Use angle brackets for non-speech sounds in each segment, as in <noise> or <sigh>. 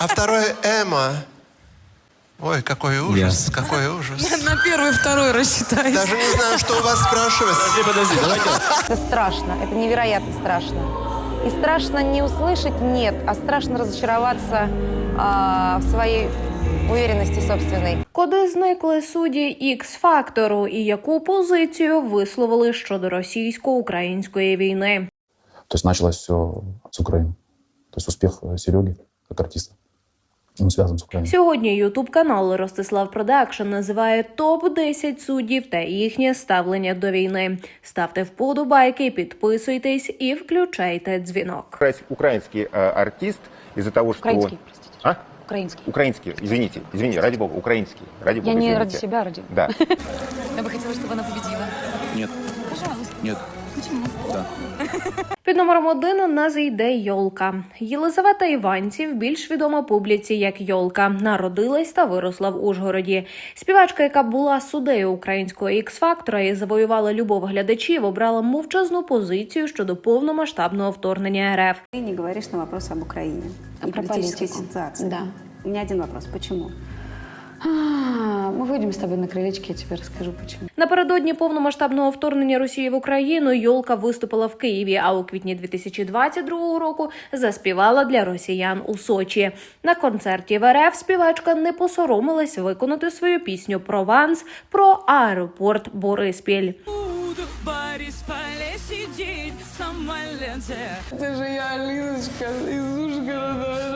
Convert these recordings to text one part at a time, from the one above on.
А второй Эмма. Ой, какой ужас, какой ужас. На первый, второй рассчитаюсь. Даже не знаю, что у вас спрашивать. Подожди, давайте. Это страшно, это невероятно страшно. И страшно не услышать «нет», а страшно разочароваться а, в своей уверенности собственной. Куди зникли судді X-фактору і яку позицію висловили щодо російсько-української війни? То есть началось все с Украины. То есть успех э, Сереги как артиста, он связан с Украиной. Сьогодні Ютуб канал Ростислав Продакшн називає топ 10 суддів та їхнє ставлення до війни. Ставте вподобайки, підписуйтесь і включайте дзвінок. укра- украинский э, артист из-за того, что... Украинский, простите. А? Украинский. Украинский, извините, извини, ради бога, украинский. Ради Я бога, не извините. ради себя, ради... Да. Я бы хотела, чтобы она победила. Нет, Пожалуйста. нет, Почему? да. Під номером один у нас йде Йолка. Єлизавета Іванців, більш відома публіці як Йолка, народилась та виросла в Ужгороді. Співачка, яка була суддею українського ікс-фактора і завоювала любов глядачів, обрала мовчазну позицію щодо повномасштабного вторгнення РФ. Ты не говоришь на вопрос об Украине А про политику? ситуации. Да. У меня один вопрос. Почему? А, мы выйдем с тобой на крылечке, я тебе расскажу, почему. Напередодні повномасштабного вторгнення Росії в Україну Йолка виступила в Києві, а у квітні 2022 року заспівала для росіян у Сочі. На концерті в РФ співачка не посоромилась виконати свою пісню Прованс про аеропорт Бориспіль. Буду в Борисполе сидеть в самолете. Это же я, Алиночка, из Ужгорода.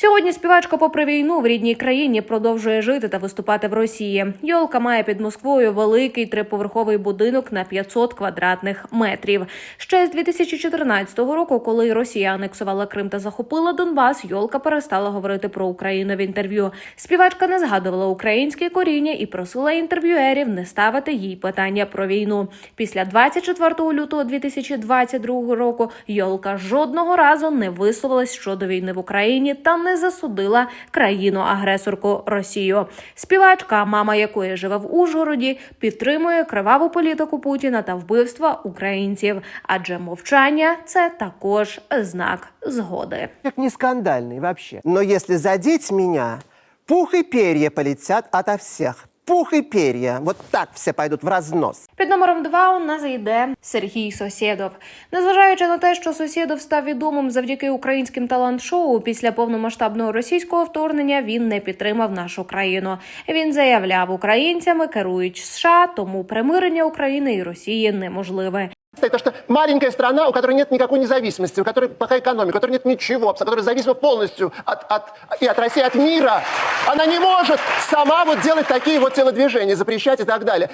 Сьогодні співачка, попри війну в рідній країні, продовжує жити та виступати в Росії. Йолка має під Москвою великий триповерховий будинок на 500 квадратних метрів. Ще з 2014 року, коли Росія анексувала Крим та захопила Донбас, Йолка перестала говорити про Україну в інтерв'ю. Співачка не згадувала українське коріння і просила інтерв'юерів не ставити їй питання про війну. Після 24 лютого 2022 року Йолка жодного разу не висловилась щодо війни в Україні та не засудила країну-агресорку Росію. Співачка, мама якої живе в Ужгороді, підтримує криваву політику Путіна та вбивства українців, адже мовчання це також знак згоди. Як не скандальний вообще. Но якщо задіть мене, пух і перья полетять ото всех. Пух и перья. Вот так все пойдут в разнос. Під номером два у нас йде Сергій Сосєдов. Незважаючи на те, що Сосєдов став відомим завдяки українським талант-шоу, після повномасштабного російського вторгнення він не підтримав нашу країну. Він заявляв, українцями керують США, тому примирення України і Росії неможливе. Это что маленькая страна, у которой нет никакой независимости, у которой плохая экономика, у которой нет ничего, которая зависима полностью от, от, и от России, от мира. Она не может сама вот делать такие вот телодвижения, запрещать и так далее.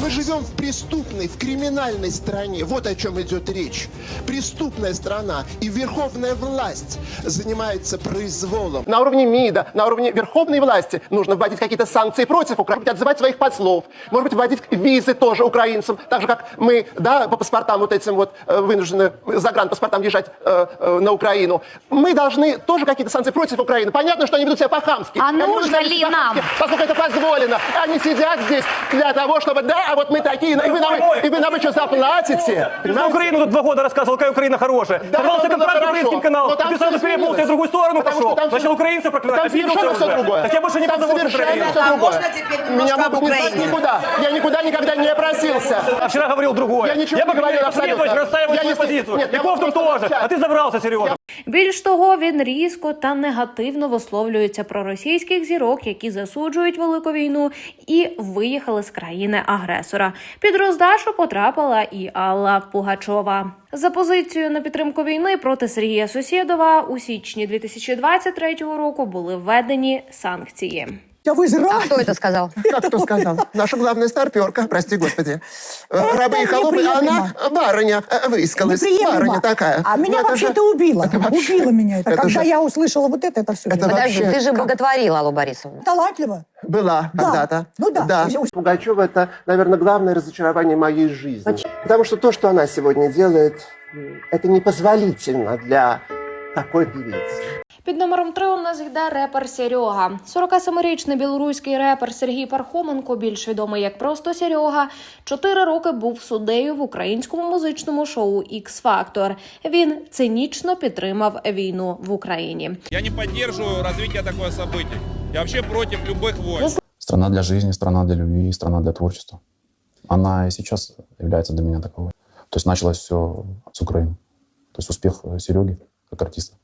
Мы живем в преступной, в криминальной стране. Вот о чем идет речь. Преступная страна и верховная власть занимается произволом. На уровне МИДа, на уровне верховной власти нужно вводить какие-то санкции против Украины, отзывать своих послов, может быть, вводить визы тоже украинцам, так же, как мы, да, по паспортам вот этим вот э, вынуждены загранпаспортам езжать э, э, на Украину. Мы должны тоже какие-то санкции против Украины. Понятно, что они ведут себя по-хамски. А Они нужно ли нам? Поскольку это позволено. Они сидят здесь для того, чтобы, да, а вот мы такие, и вы нам, и вы нам еще заплатите. Ты за? Украину тут два года рассказывал, какая Украина хорошая. Да, Сорвался контракт с украинским каналом. Но там Ты всё сразу перепутался и в другую сторону Потому пошел. Начал украинцев проклинать. Там совершенно все другое. Так тебя больше не Там позовут в совершенно Украину. все другое. Меня могут не звать никуда. Я никуда никогда не просился. А вчера говорил другое. Я ничего Я не абсолютно. Я свою позицию. Нет, тоже. А ты забрался, Сережа. Більш того, він різко та негативно висловлюється про російських зірок, які засуджують велику війну і виїхали з країни агресора. Під роздачу потрапила і Алла Пугачова. За позицією на підтримку війни проти Сергія Сусєдова у січні 2023 року були введені санкції. А кто это сказал? Как кто сказал? Наша главная старперка, прости господи. Э, Рабы и холопы, а она барыня э, выискалась. Барыня такая. А меня это вообще-то вообще- Убило меня это. Когда я услышала вот это, это все. Подожди, ты же боготворила Аллу Борисовну. Талантливо. Была Да. когда-то. Ну да. да. Пугачева это, наверное, главное разочарование моей жизни. Потому что то, что она сегодня делает, это непозволительно для такой певицы. Під номером 3 у нас йде репер Серега. 47-річний білоруський репер Сергій Пархоменко, більш відомий як просто Серега, чотири роки був суддею в українському музичному шоу X Factor. Він цинічно підтримав війну в Україні. Я не поддерживаю развитие такого события. Я вообще против любых войн. Страна для жизни, страна для любви, страна для творчества. Она и сейчас является для меня таковой. То есть началось все с Украины. То есть успех э, Сереги как артиста,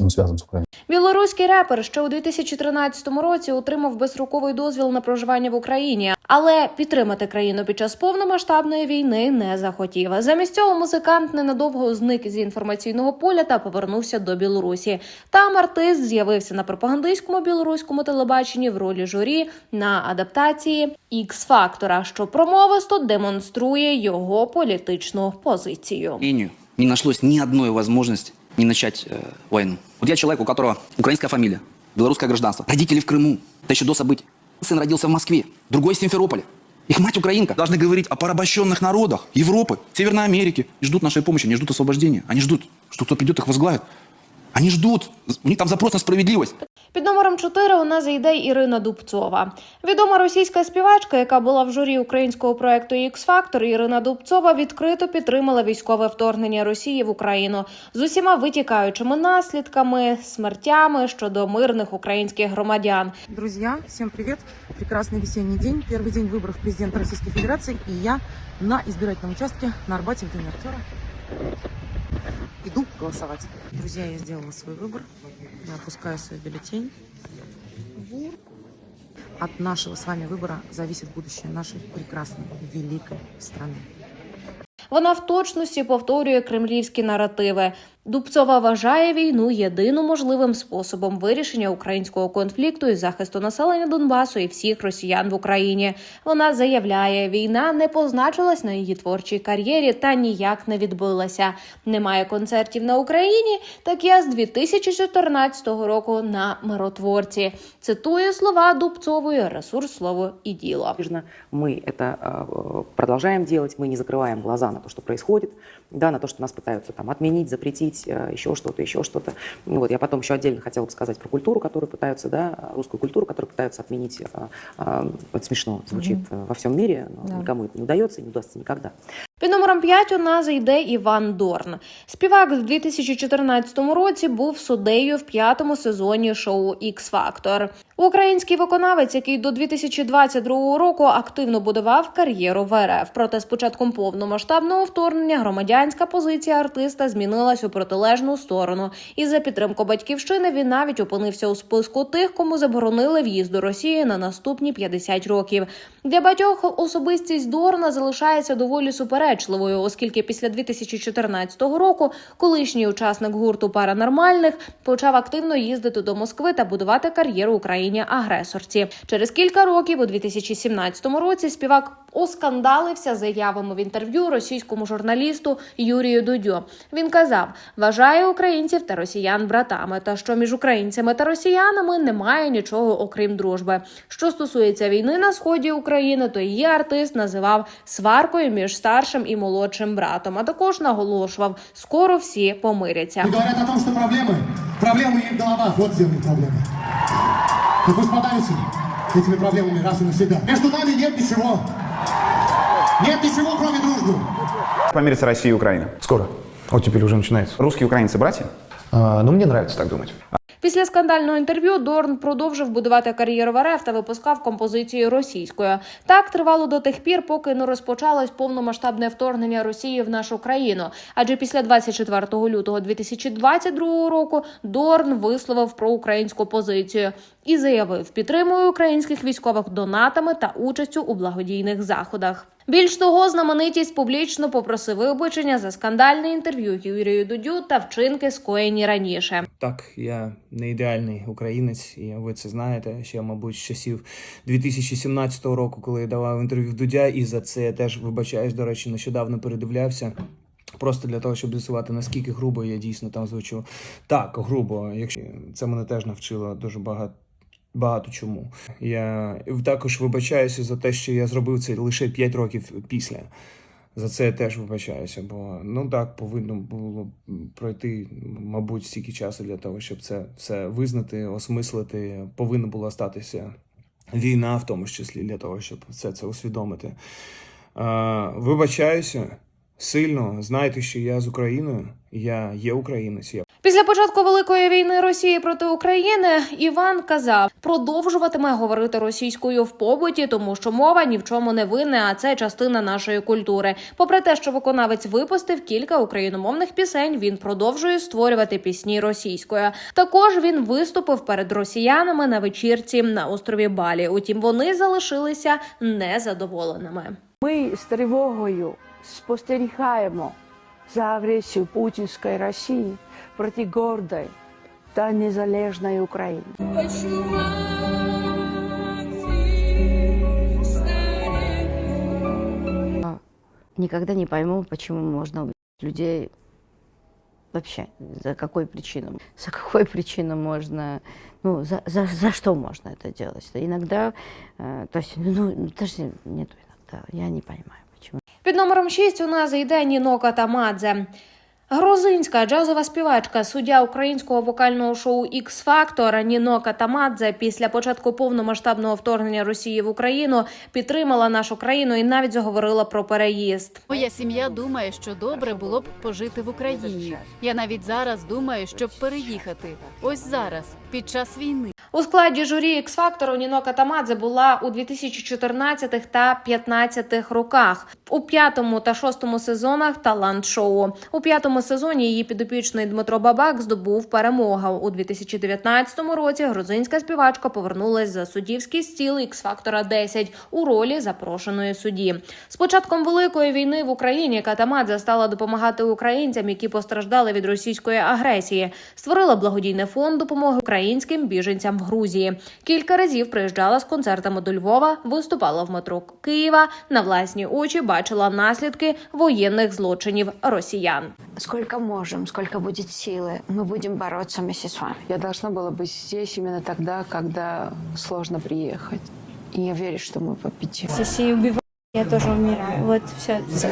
он связан с Украиной. Білоруський репер ще у 2013 році отримав безстроковий дозвіл на проживання в Україні, але підтримати країну під час повномасштабної війни не захотів. Замість цього музикант ненадовго зник з інформаційного поля та повернувся до Білорусі. Там артист з'явився на пропагандистському білоруському телебаченні в ролі журі на адаптації X фактора що промовисто демонструє його політичну позицію. сожалению, не нашлось ни одной возможности не начать э, войну. Вот я человек, у которого украинская фамилия, белорусское гражданство, родители в Крыму, это еще до событий. Сын родился в Москве, другой в Симферополе. Их мать украинка. Должны говорить о порабощенных народах Европы, Северной Америки. И ждут нашей помощи, они ждут освобождения. Они ждут, что кто придет их возглавит. Они ждут. У них там запрос на справедливость. Під номером 4 у нас йде Ірина Дубцова. Відома російська співачка, яка була в журі українського проекту X Factor, Ірина Дубцова відкрито підтримала військове вторгнення Росії в Україну з усіма витікаючими наслідками, смертями щодо мирних українських громадян. Друзья, всем привет. Прекрасный весенний день. Первый день выборов президента Российской Федерации. И я на избирательном участке на Арбате в День актера иду голосовать. Друзья, я сделала свой выбор. Я опускаю свой бюллетень. в урну. От нашего с вами выбора зависит будущее нашей прекрасной, великой страны. Вона в точності повторює кремлівські наративи. Дубцова вважає війну єдиним можливим способом вирішення українського конфлікту і захисту населення Донбасу і всіх росіян в Україні. Вона заявляє, війна не позначилась на її творчій кар'єрі та ніяк не відбилася. Немає концертів на Україні. Так я з 2014 року на миротворці. Цитує слова Дубцової ресурс слово і діло. Мы это э, продолжаем делать, мы не закрываем глаза на то, что происходит, да, на то, что нас пытаются там отменить, запретить, э, еще что-то, еще что-то. Ну, вот я потом еще отдельно хотела бы сказать про культуру, которую пытаются, да, русскую культуру, которую пытаются отменить. э, э, Это смешно звучит э, во всем мире, но Да. никому это не удается и не удастся никогда. Під номером 5 у нас йде Іван Дорн. Співак в 2014 році був суддею в п'ятому сезоні шоу X Factor. Український виконавець, який до 2022 року активно будував кар'єру в РФ. Проте з початком повномасштабного вторгнення громадянська позиція артиста змінилась у протилежну сторону. І за підтримку батьківщини він навіть опинився у списку тих, кому заборонили в'їзд до Росії на наступні 50 років. Для багатьох особистість Дорна залишається доволі суперечливою, оскільки після 2014 року колишній учасник гурту паранормальних почав активно їздити до Москви та будувати кар'єру Україні-агресорці. Через кілька років, у 2017 році, співак оскандалився заявами в інтерв'ю російському журналісту Юрію Дудю. Він казав: вважає українців та росіян братами, та що між українцями та росіянами немає нічого окрім дружби. Що стосується війни на сході України, то її артист називав сваркою між старшим і молодшим братом. А також наголошував, скоро всі помиряться. Говорят о том, что проблемы, проблемы в их головах, вот где у них проблемы. Так Справляете этими проблемами раз и навсегда. Между нами нет ничего. Нет ничего, кроме дружбы. Помирится Россия и Украина. Скоро. Вот теперь уже начинается. Русские и украинцы братья? А, ну, мне нравится так думать. Після скандального інтерв'ю Дорн продовжив будувати кар'єру в РФ та випускав композицію російською. Так тривало до тих пір, поки не розпочалось повномасштабне вторгнення Росії в нашу країну. Адже після 24 лютого 2022 року Дорн висловив проукраїнську позицію і заявив, підтримує українських військових донатами та участю у благодійних заходах. Більш того, знаменитість публічно попросив вибачення за скандальне інтерв'ю Юрію Дудю та вчинки скоєні раніше. Так, я не ідеальний українець, і ви це знаєте. Ще, мабуть, з часів 2017 року, коли я давав інтерв'ю Дудя, і за це я теж вибачаюсь. До речі, нещодавно передивлявся. Просто для того, щоб з'ясувати, наскільки грубо я дійсно там звучу. Так, грубо, якщо це мене теж навчило дуже багато. Багато чому. Я також вибачаюся за те, що я зробив це лише 5 років після. За це я теж вибачаюся, бо ну так повинно було пройти, мабуть, стільки часу для того, щоб це все визнати, осмислити. Повинна була статися війна, в тому числі для того, щоб все це усвідомити. Е, вибачаюся сильно. Знайте, що я з Україною, я є українець. Я Після початку великої війни Росії проти України Іван казав, продовжуватиме говорити російською в побуті, тому що мова ні в чому не винна, а це частина нашої культури. Попри те, що виконавець випустив кілька україномовних пісень, він продовжує створювати пісні російською. Також він виступив перед росіянами на вечірці на острові Балі. Утім, вони залишилися незадоволеними. Ми з тривогою спостерігаємо за агресією путінської Росії проти гордої та незалежної України. Никогда не пойму, почему можно убить людей вообще. За какой причиной? За какой причиной можно... Ну, за, за, за что можно это делать? Иногда... э, то есть, ну, даже нет иногда. Я не понимаю, почему. Під номером 6 у нас йде Нінока Тамадзе. Грузинська джазова співачка, суддя українського вокального шоу X Factor Нінока Тамадзе після початку повномасштабного вторгнення Росії в Україну підтримала нашу країну і навіть заговорила про переїзд. Моя сім'я думає, що добре було б пожити в Україні. Я навіть зараз думаю, щоб переїхати. Ось зараз, під час війни. У складі журі X Factor Нінока Тамадзе була у 2014 та 2015 роках. У п'ятому та шостому сезонах талант шоу. У п'ятому сезоні її підопічний Дмитро Бабак здобув перемогу. У 2019 році грузинська співачка повернулась за суддівський стіл X Factor 10 у ролі запрошеної судді. З початком великої війни в Україні Катамадзе стала допомагати українцям, які постраждали від російської агресії. Створила благодійний фонд допомоги українським біженцям в Грузії. Кілька разів приїжджала з концертами до Львова, виступала в метро Києва. На власні очі бачила наслідки воєнних злочинів росіян. Сколько можем, сколько будет силы, мы будем бороться вместе с вами. Я должна была быть здесь именно тогда, когда сложно приехать. И я верю, что мы победим. Все убивают, я тоже умираю. Вот все, все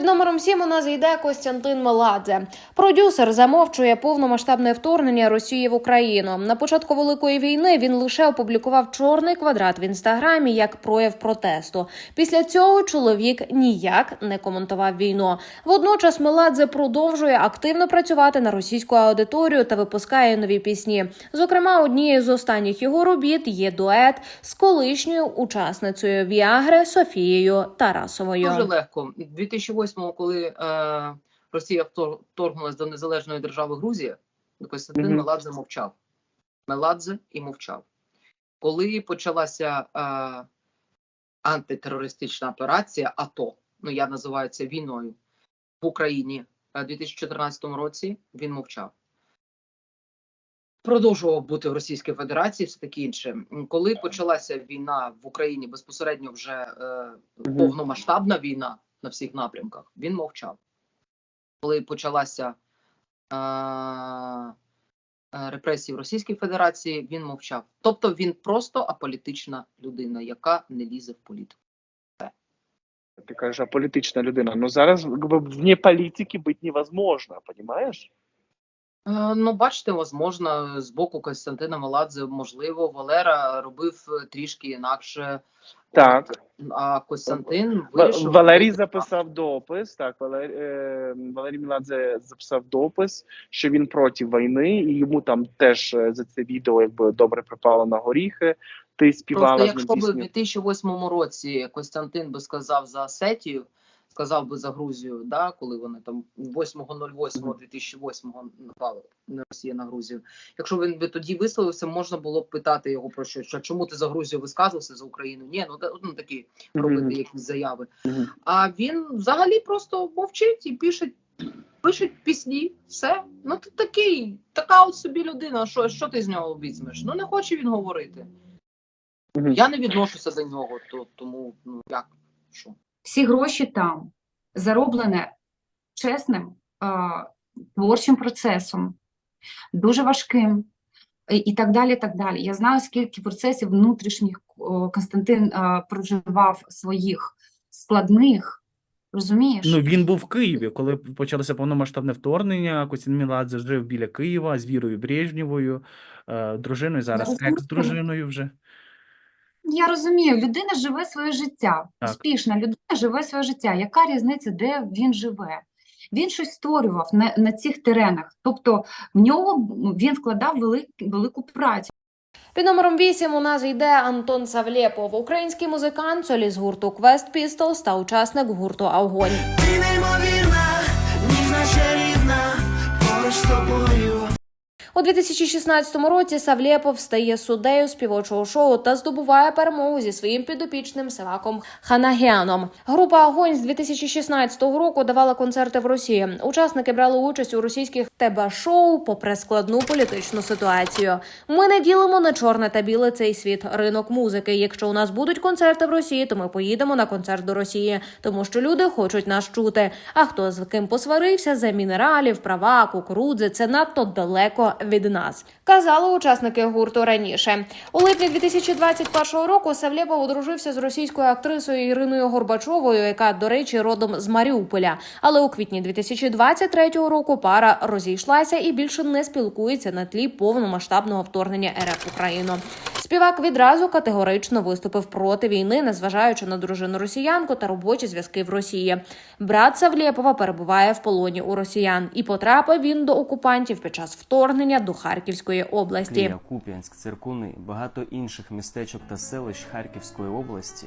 Під номером 7 у нас йде Костянтин Меладзе. Продюсер замовчує повномасштабне вторгнення Росії в Україну. На початку великої війни він лише опублікував чорний квадрат в інстаграмі як прояв протесту. Після цього чоловік ніяк не коментував війну. Водночас Меладзе продовжує активно працювати на російську аудиторію та випускає нові пісні. Зокрема, однією з останніх його робіт є дует з колишньою учасницею Віагри Софією Тарасовою. Дуже легко. 2008-го, коли е, Росія втор- вторгнулась до незалежної держави Грузія, Костянтин Мгм. Меладзе мовчав. Меладзе і мовчав. Коли почалася е, антитерористична операція АТО, ну я називаю це війною в Україні е, у 2014 році, він мовчав. Продовжував бути в Російській Федерації, все таке інше. Коли почалася війна в Україні безпосередньо вже е, повномасштабна війна на всіх напрямках, він мовчав. Коли почалася е, е, репресії в Російській Федерації, він мовчав. Тобто він просто аполітична людина, яка не лізе в політику. Ти кажеш, аполітична людина. Ну зараз вне політики бути невозможно, понимаєш? Е, Ну, бачите, возможно, з боку Костянтина Меладзе, можливо, Валера робив е, трішки інакше. Так. А Костянтин вирішив. Валерій записав допис. Так, Валерій, е, Валерій Міладзе записав допис, що він проти війни, і йому там теж е, за це відео якби добре припало на горіхи. Ти співала Просто якщо б у 2008 році Костянтин би сказав за Осетію, сказав би за Грузію, да, коли вони там 8.08.2008 напали на Росія на Грузію. Якщо він би тоді висловився, можна було б питати його про що, що чому ти за Грузію висказувався за Україну? Ні, ну ну такі робити якісь заяви. А він взагалі просто мовчить і пише, пише пісні. Все. Ну ти такий, така от собі людина. Що, що ти з нього візьмеш? Ну не хоче він говорити. Я не відношуся до нього, то тому ну як що. Всі гроші там зароблене чесним творчим процесом. дуже важким і- і так далі. так далі. Я знаю, скільки процесів внутрішніх Константин е, проживав своїх складних, розумієш? Ну, він був в Києві, коли почалося повномасштабне вторгнення. Костянтин Меладзе жив біля Києва з Вірою Брежнєвою, е, дружиною, зараз екс-дружиною вже. Я розумію, людина живе своє життя. Так. Успішна людина живе своє життя. Яка різниця, де він живе? Він щось створював на, на цих теренах. Тобто в нього він вкладав велик, велику працю. Під номером 8 у нас йде Антон Савлєпов, український музикант, соліст гурту Quest Pistols та учасник гурту Огонь. У 2016 році Савлєпов стає суддею співочого шоу та здобуває перемогу зі своїм підопічним Севаком Ханагяном. Група Огонь з 2016 року давала концерти в Росії. Учасники брали участь у російських ТБ-шоу попри складну політичну ситуацію. Ми не ділимо на чорне та біле цей світ ринок музики. Якщо у нас будуть концерти в Росії, то ми поїдемо на концерт до Росії, тому що люди хочуть нас чути. А хто з ким посварився за мінералів, права, кукурудзи, це надто далеко від нас. Казали учасники гурту раніше. У липні 2021 року Савлєпов одружився з російською актрисою Іриною Горбачовою, яка, до речі, родом з Маріуполя. Але у квітні 2023 року пара розійшлася і більше не спілкується на тлі повномасштабного вторгнення РФ Україну. Співак відразу категорично виступив проти війни, незважаючи на дружину росіянку та робочі зв'язки в Росії. Брат Савлєпова перебуває в полоні у росіян, і потрапив він до окупантів під час вторгнення до Харківської області. Клія, Куп'янськ, Циркуни, багато інших містечок та селищ Харківської області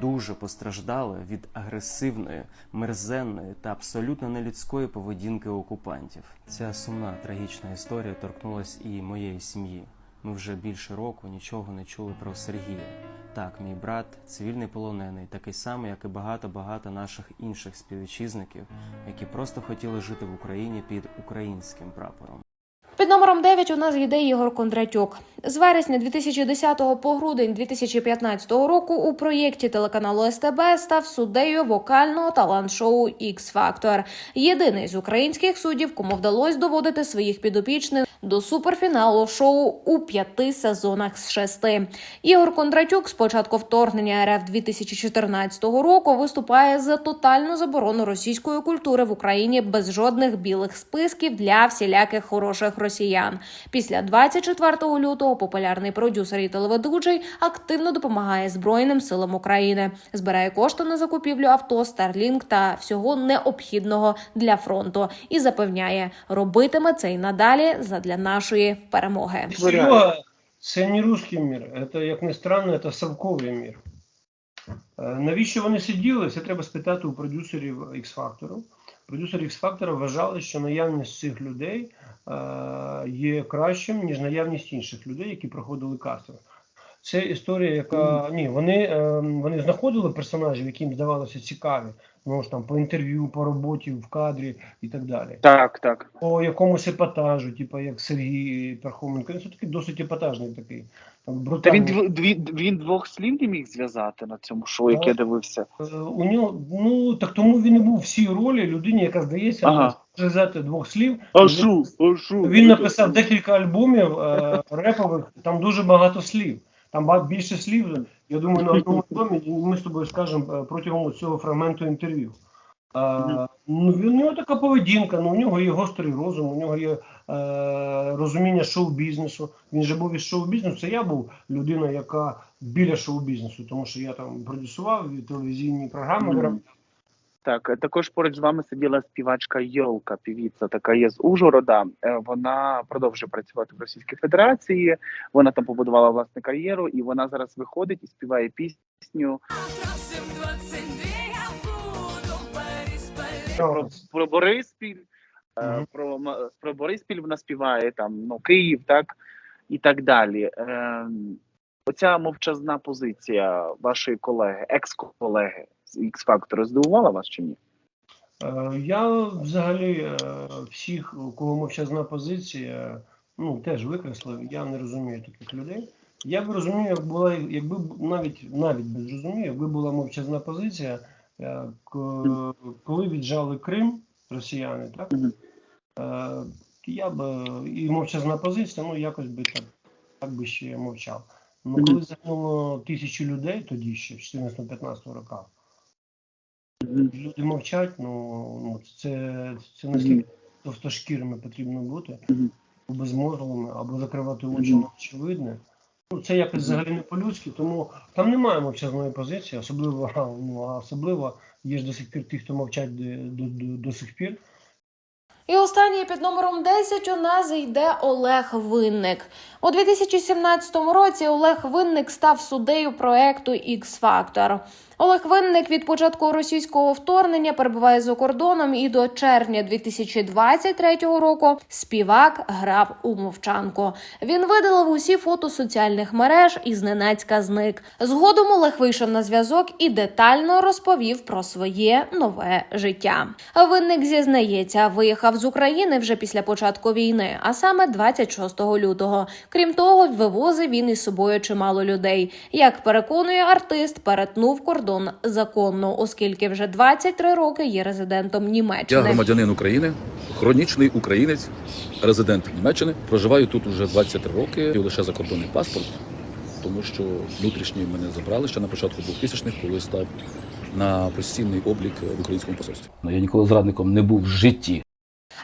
дуже постраждали від агресивної, мерзенної та абсолютно нелюдської поведінки окупантів. Ця сумна трагічна історія торкнулась і моєї сім'ї. Ми вже більше року нічого не чули про Сергія. Так, мій брат цивільний полонений, такий самий, як і багато-багато наших інших співвітчизників, які просто хотіли жити в Україні під українським прапором. Під номером 9 у нас йде Ігор Кондратюк. З вересня 2010 по грудень 2015 року у проєкті телеканалу СТБ став суддею вокального талант-шоу X Factor. Єдиний з українських суддів, кому вдалося доводити своїх підопічних до суперфіналу шоу у п'яти сезонах з шести. Ігор Кондратюк з початку вторгнення РФ 2014 року виступає за тотальну заборону російської культури в Україні без жодних білих списків для всіляких хороших росіян. Після 24 лютого популярний продюсер і телеведучий активно допомагає Збройним силам України, збирає кошти на закупівлю авто, Starlink та всього необхідного для фронту і запевняє, робитиме це й надалі задля нашої перемоги. Серега, це не русський мір, це, як не странно, це совковий мір. Е, Навіщо вони сиділи? Це треба спитати у продюсерів X-Factor. Продюсери X-Factor вважали, що наявність цих людей е, є кращим, ніж наявність інших людей, які проходили кастинг. Це історія, яка ні, вони, е, вони знаходили персонажів, які їм здавалося цікаві. Ну ж там по інтерв'ю, по роботі в кадрі і так далі. Так, так. По якомусь епатажу, типу як Сергій Пархоменко. Він все-таки досить епатажний такий. там, Та він, дв- він, він двох слів не міг зв'язати на цьому шоу, яке я дивився. Е, У нього, ну так тому він і був в цій ролі людині, яка здається, Ага. зв'язати двох слів. А шу, а шу. Він написав декілька альбомів е, репових, там дуже багато слів. Там більше слів. Я думаю, на одному домі ми з тобою скажемо е, протягом цього фрагменту інтерв'ю. А, ну, у нього така поведінка, ну, у нього є гострий розум, у нього є е, розуміння шоу-бізнесу. Він же був із шоу-бізнесу. Це я був людина, яка біля шоу-бізнесу, тому що я там продюсував телевізійні програми. Мгм. виробляв. Так, е, також поруч з вами сиділа співачка Йолка, півіця, така є з Ужгорода. Е, Вона продовжує працювати в Російській Федерації. Вона там побудувала власну кар'єру, і вона зараз виходить і співає пісню про, про Бориспіль. е, Про, про Бориспіль вона співає там, ну, Київ, так і так далі. Оця мовчазна позиція вашої колеги, екс-колеги X-Factor здивувала вас чи ні? Е, Я взагалі е, всіх, у кого мовчазна позиція, ну теж викреслив. Я не розумію таких людей. Я б розумів, як була, якби навіть навіть би зрозумів, якби була мовчазна позиція, е, коли віджали Крим росіяни, так? Е, я б е, і мовчазна позиція, ну якось би так, так би ще мовчав. Ну коли загинуло тисячі людей тоді ще, в 14-15 роках, люди мовчать, ну, ну це, це наскільки товстошкірими потрібно бути, або безмозглими, або закривати очі на очевидне. Ну, це якось взагалі не по-людськи, тому там немає мовчазної позиції, особливо, <laughs> ну, а особливо є ж до сих пір ті, хто мовчать до, до, до, до сих пір. І останній під номером 10 у нас йде Олег Винник. У 2017 році Олег Винник став суддею проекту X Factor. Олег Винник від початку російського вторгнення перебуває за кордоном і до червня 2023 року співак грав у мовчанку. Він видалив усі фото соціальних мереж і зненацька зник. Згодом Олег вийшов на зв'язок і детально розповів про своє нове життя. Винник зізнається, виїхав з України вже після початку війни, а саме 26 лютого. Крім того, вивозив він із собою чимало людей. Як переконує артист, перетнув кордон законно, оскільки вже 23 роки є резидентом Німеччини. Я громадянин України, хронічний українець, резидент Німеччини. Проживаю тут уже 23 роки. І лише закордонний паспорт, тому що внутрішній мене забрали ще на початку 2000-х, коли став на постійний облік в українському посольстві. Ну, Я ніколи зрадником не був в житті.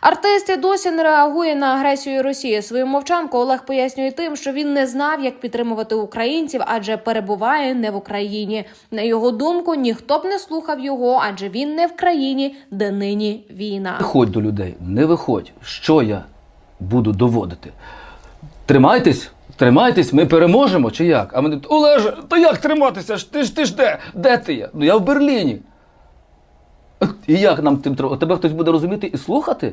Артист і досі не реагує на агресію Росії. Свою мовчанку Олег пояснює тим, що він не знав, як підтримувати українців, адже перебуває не в Україні. На його думку, ніхто б не слухав його, адже він не в країні, де нині війна. Виходь до людей, не виходь. Що я буду доводити? Тримайтесь, тримайтесь, ми переможемо чи як? А мене Олеже, то як триматися? Ти ж ти ж де? Де ти є? Ну я в Берліні. І як нам тим треба? Тебе хтось буде розуміти і слухати?